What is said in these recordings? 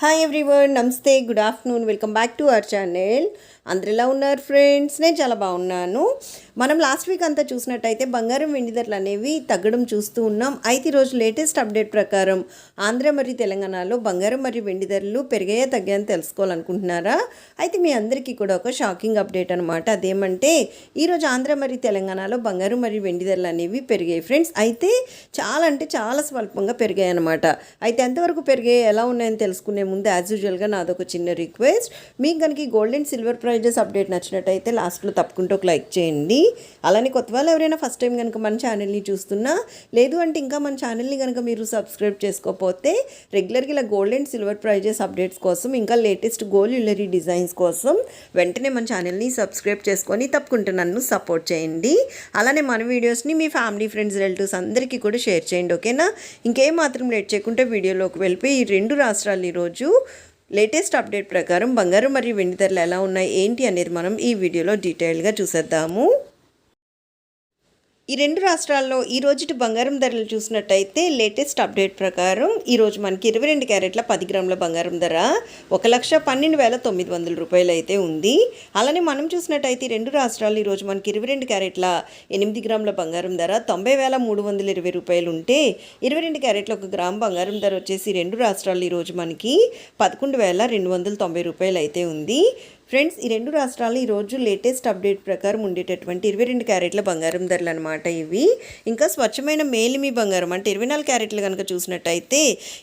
Hi everyone namaste good afternoon welcome back to our channel అందరు ఎలా ఉన్నారు friends నేను చాలా బాగున్నాను. మనం లాస్ట్ వీక్ అంతా చూసినట్టయితే బంగారం వెండి ధరలు అనేవి తగ్గడం చూస్తూ ఉన్నాం. అయితే ఈరోజు లేటెస్ట్ అప్డేట్ ప్రకారం ఆంధ్ర మరియు తెలంగాణలో బంగారం మరియు వెండి ధరలు పెరిగాయా తగ్గాయని తెలుసుకోవాలనుకుంటున్నారా? అయితే మీ అందరికీ కూడా ఒక షాకింగ్ అప్డేట్ అనమాట అదేమంటే ఈరోజు ఆంధ్ర మరియు తెలంగాణలో బంగారం మరియు వెండి ధరలు అనేవి పెరిగాయి ఫ్రెండ్స్ అయితే చాలా అంటే చాలా స్వల్పంగా పెరిగాయి అనమాట అయితే ఎంతవరకు పెరిగాయి ఎలా ఉన్నాయని తెలుసుకునే ముందు యాజ్ యూజువల్గా నాదొక చిన్న రిక్వెస్ట్ మీకు కనుక gold and silver prices update నచ్చినట్టయితే లాస్ట్లో తప్పకుండా ఒక లైక్ చేయండి. అలానే కొత్త వాళ్ళు ఎవరైనా ఫస్ట్ టైం కనుక మన ఛానల్ని చూస్తున్నా లేదు అంటే ఇంకా మన ఛానల్ని కనుక మీరు సబ్స్క్రైబ్ చేసుకోకపోతే రెగ్యులర్గా ఇలా gold and silver prices updates కోసం ఇంకా లేటెస్ట్ గోల్డ్ జ్యువెలరీ డిజైన్స్ కోసం వెంటనే మన ఛానల్ని సబ్స్క్రైబ్ చేసుకొని తప్పకుండా నన్ను సపోర్ట్ చేయండి. అలానే మన వీడియోస్ని మీ ఫ్యామిలీ ఫ్రెండ్స్ రిలేటివ్స్ అందరికీ కూడా షేర్ చేయండి ఓకేనా ఇంకేం మాత్రం లేట్ చేయకుంటే వీడియోలోకి వెళ్ళిపోయి ఈ రెండు రాష్ట్రాలు ఈరోజు లేటెస్ట్ అప్డేట్ ప్రకారం బంగారం మరియు వెండి ధరలు ఎలా ఉన్నాయి ఏంటి అనేది మనం ఈ వీడియోలో డీటెయిల్గా చూసేద్దాము. ఈ రెండు రాష్ట్రాల్లో ఈ రోజుటి బంగారం ధరలు చూసినట్టయితే లేటెస్ట్ అప్డేట్ ప్రకారం ఈరోజు మనకి ఇరవై రెండు క్యారెట్ల పది గ్రాముల బంగారం ధర ఒక లక్ష పన్నెండు వేల తొమ్మిది వందల రూపాయలు అయితే ఉంది. అలానే మనం చూసినట్టయితే ఈ రెండు రాష్ట్రాలు ఈరోజు మనకి ఇరవై రెండు క్యారెట్ల ఎనిమిది గ్రాముల బంగారం ధర తొంభై వేల మూడు వందల ఇరవై రూపాయలు ఉంటే ఇరవై రెండు క్యారెట్ల ఒక గ్రామ్ బంగారం ధర వచ్చేసి రెండు రాష్ట్రాలు ఈరోజు మనకి పదకొండు వేల రెండు వందల తొంభై రూపాయలు అయితే ఉంది. ఫ్రెండ్స్ ఈ రెండు రాష్ట్రాలు ఈరోజు లేటెస్ట్ అప్డేట్ ప్రకారం ఉండేటటువంటి ఇరవై రెండు క్యారెట్ల బంగారం ధరలు అనమాట ఇవి. ఇంకా స్వచ్ఛమైన మేలిమి బంగారం అంటే ఇరవై నాలుగు క్యారెట్లు కనుక చూసినట్టయితే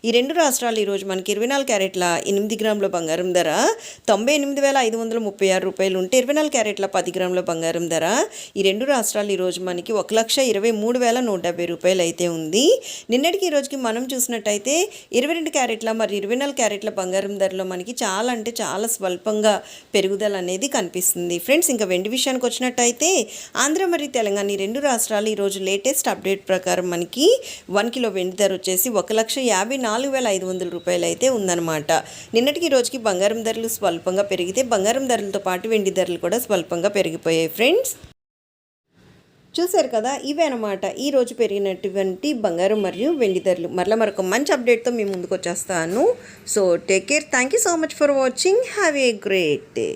ఈ రెండు రాష్ట్రాలు ఈరోజు మనకి ఇరవై నాలుగు క్యారెట్ల ఎనిమిది గ్రాముల బంగారం ధర తొంభై ఎనిమిది వేల ఐదు వందల ముప్పై ఆరు రూపాయలు ఉంటే ఇరవై నాలుగు క్యారెట్ల పది గ్రాముల బంగారం ధర. ఈ రెండు రాష్ట్రాలు ఈరోజు మనకి ఒక లక్ష ఇరవై మూడు వేల నూట డెబ్బై రూపాయలు అయితే ఉంది. నిన్నటికి ఈ రోజుకి మనం చూసినట్టయితే ఇరవై రెండు క్యారెట్ల మరి ఇరవై నాలుగు క్యారెట్ల బంగారం ధరలో మనకి చాలా అంటే చాలా స్వల్పంగా పెరుగుదల అనేది కనిపిస్తుంది. ఫ్రెండ్స్ ఇంకా వెండి విషయానికి వచ్చినట్టయితే ఆంధ్ర మరియు తెలంగాణ ఈ రెండు రాష్ట్రాలు ఈరోజు లేటెస్ట్ అప్డేట్ ప్రకారం మనకి వన్ కిలో వెండి ధర వచ్చేసి ఒక లక్ష యాభై నాలుగు వేల ఐదు వందల రూపాయలు అయితే ఉందన్నమాట. నిన్నటికి ఈ రోజుకి బంగారం ధరలు స్వల్పంగా పెరిగితే బంగారం ధరలతో పాటు వెండి ధరలు కూడా స్వల్పంగా పెరిగిపోయాయి. ఫ్రెండ్స్ చూశారు కదా ఇవే అనమాట ఈరోజు పెరిగినటువంటి బంగారం మరియు వెండి ధరలు. మరలా మరొక మంచి అప్డేట్తో మీ ముందుకు వచ్చేస్తాను. So take care thank you so much for watching have a great day